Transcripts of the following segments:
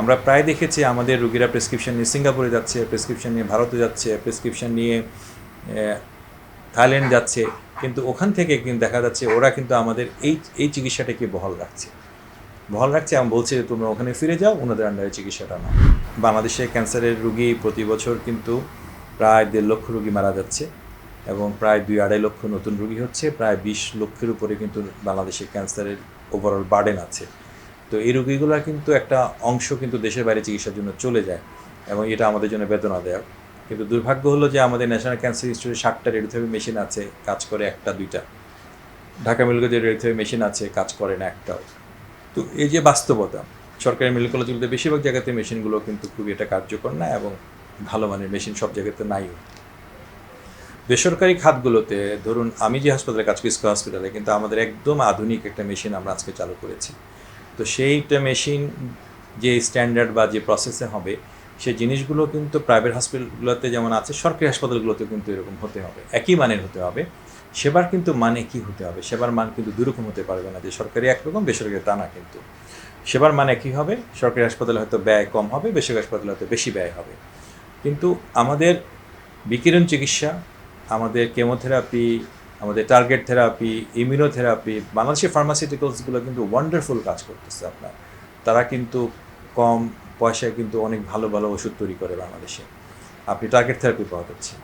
আমরা প্রায় দেখেছি আমাদের রুগীরা প্রেসক্রিপশন নিয়ে সিঙ্গাপুরে যাচ্ছে, প্রেসক্রিপশন নিয়ে ভারতে যাচ্ছে, প্রেসক্রিপশন নিয়ে থাইল্যান্ড যাচ্ছে। কিন্তু ওখান থেকে কিন্তু দেখা যাচ্ছে ওরা কিন্তু আমাদের এই এই চিকিৎসাটাকে বহাল রাখছে। বহাল রাখছে এবং বলছে যে, তোমরা ওখানে ফিরে যাও, ওনাদের আন্ডারে চিকিৎসাটা নাও। বাংলাদেশে ক্যান্সারের রুগী প্রতি বছর কিন্তু প্রায় দেড় লক্ষ রুগী মারা যাচ্ছে এবং প্রায় দুই আড়াই লক্ষ নতুন রুগী হচ্ছে। প্রায় বিশ লক্ষের উপরে কিন্তু বাংলাদেশে ক্যান্সারের ওভারঅল বার্ডেন আছে। তো এই রুগীগুলো কিন্তু একটা অংশ কিন্তু দেশের বাইরে চিকিৎসার জন্য চলে যায় এবং এটা আমাদের জন্য বেদনাদায়ক। কিন্তু দুর্ভাগ্য হলো যে আমাদের ন্যাশনাল ক্যান্সার ইনস্টিটিউটে ষাটটা রেডিওথেরাপি মেশিন আছে, কাজ করে একটা, দুইটা। ঢাকা মেডিকেল যে রেডিওথেরাপি মেশিন আছে, কাজ করে না একটাও। তো এই যে বাস্তবতা, সরকারি মেডিকেল কলেজগুলোতে বেশিরভাগ জায়গাতে মেশিনগুলো কিন্তু খুবই এটা কার্যকর না এবং ভালো মানের মেশিন সব জায়গাতে নাইও বেসরকারি খাতগুলোতে, ধরুন আমি যে হাসপাতালে কাজ করি হসপিটালে কিন্তু আমাদের একদম আধুনিক একটা মেশিন আমরা আজকে চালু করেছি। তো সেইটা মেশিন যে স্ট্যান্ডার্ড বা যে প্রসেসে হবে, সেই জিনিসগুলো কিন্তু প্রাইভেট হসপিটালগুলোতে যেমন আছে, সরকারি হাসপাতালগুলোতে কিন্তু এরকম হতে হবে। একই মানের হতে হবে। সেবার কিন্তু মানে কি হতে হবে? সেবার মান কিন্তু দুরকম হতে পারবে না যে সরকারি একরকম, বেসরকারি তা না কিন্তু। সেবার মানে কি হবে? সরকারি হাসপাতালে হয়তো ব্যয় কম হবে, বেসরকারি হাসপাতালে হয়তো বেশি ব্যয় হবে। কিন্তু আমাদের বিকিরণ চিকিৎসা, আমাদের কেমোথেরাপি আমাদের টার্গেট থেরাপি ইমিউনোথেরাপি বাংলাদেশের ফার্মাসিউটিক্যালসগুলো কিন্তু ওয়ান্ডারফুল কাজ করতেছে আপনার। তারা কিন্তু কম পয়সায় কিন্তু অনেক ভালো ভালো ওষুধ তৈরি করে বাংলাদেশে। আপনি টার্গেট থেরাপি পাওয়া যাচ্ছে।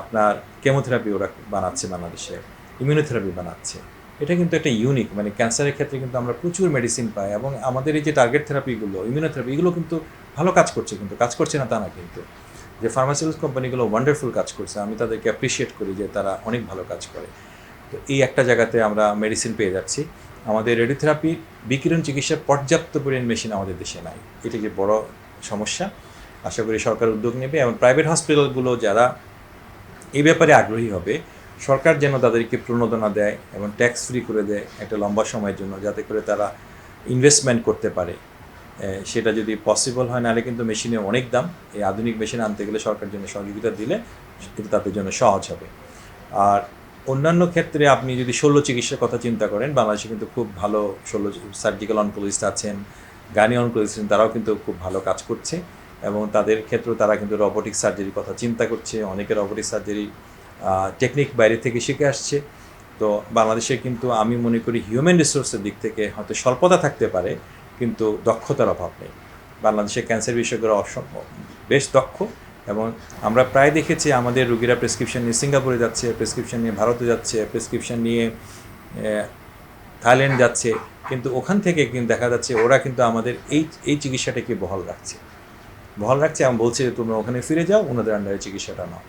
আপনার কেমোথেরাপি ওরা বানাচ্ছে বাংলাদেশে ইমিউনোথেরাপি বানাচ্ছে। এটা কিন্তু একটা ইউনিক মানে ক্যান্সারের ক্ষেত্রে কিন্তু আমরা প্রচুর মেডিসিন পাই এবং আমাদের এই যে টার্গেট থেরাপিগুলো ইমিউনোথেরাপি এগুলো কিন্তু ভালো কাজ করছে কিন্তু, কাজ করছে না তা না কিন্তু। যে ফার্মাসিউটিক্যালস কোম্পানিগুলো ওয়ান্ডারফুল কাজ করছে, আমি তাদেরকে অ্যাপ্রিসিয়েট করি যে তারা অনেক ভালো কাজ করে। তো এই একটা জায়গাতে আমরা মেডিসিন পেয়ে যাচ্ছি। আমাদের রেডিওথেরাপি বিকিরণ চিকিৎসার পর্যাপ্ত পরিমাণ মেশিন আমাদের দেশে নাই। এটা যে বড় সমস্যা, আশা করি সরকার উদ্যোগ নেবে এবং প্রাইভেট হসপিটালগুলো যারা এই ব্যাপারে আগ্রহী হবে, সরকার যেন তাদেরকে প্রণোদনা দেয় এবং ট্যাক্স ফ্রি করে দেয় একটা লম্বা সময়ের জন্য, যাতে করে তারা ইনভেস্টমেন্ট করতে পারে। সেটা যদি পসিবল হয়, নাহলে কিন্তু মেশিনে অনেক দাম। এই আধুনিক মেশিন আনতে গেলে সরকার জন্য সহযোগিতা দিলে এটা তাদের জন্য সহজ হবে। আর অন্যান্য ক্ষেত্রে আপনি যদি শল্য চিকিৎসার কথা চিন্তা করেন, বাংলাদেশে কিন্তু খুব ভালো শল্য সার্জিক্যাল অনকোলজিস্ট আছেন গানি অনকোলজিস্ট তারাও কিন্তু খুব ভালো কাজ করছে। এবং তাদের ক্ষেত্রেও তারা কিন্তু রোবোটিক সার্জারির কথা চিন্তা করছে, অনেকে রোবোটিক সার্জারি টেকনিক বাইরে থেকে শিখে আসছে। তো বাংলাদেশে কিন্তু আমি মনে করি হিউম্যান রিসোর্সের দিক থেকে হয়তো স্বল্পতা থাকতে পারে কিন্তু দক্ষতার অভাব নেই। বাংলাদেশে ক্যান্সার বিশেষজ্ঞরা অসম্ভব। বেশ দক্ষ এবং আমরা প্রায় দেখেছি আমাদের রুগীরা প্রেসক্রিপশন নিয়ে সিঙ্গাপুরে যাচ্ছে, প্রেসক্রিপশন নিয়ে ভারতে যাচ্ছে, প্রেসক্রিপশন নিয়ে থাইল্যান্ড যাচ্ছে। কিন্তু ওখান থেকে কিন্তু দেখা যাচ্ছে ওরা কিন্তু আমাদের এই এই চিকিৎসাটাকে বহাল রাখছে। বহাল রাখছে এবং বলছে যে, তোমরা ওখানে ফিরে যাও, ওনাদের আন্ডারে চিকিৎসাটা নাও।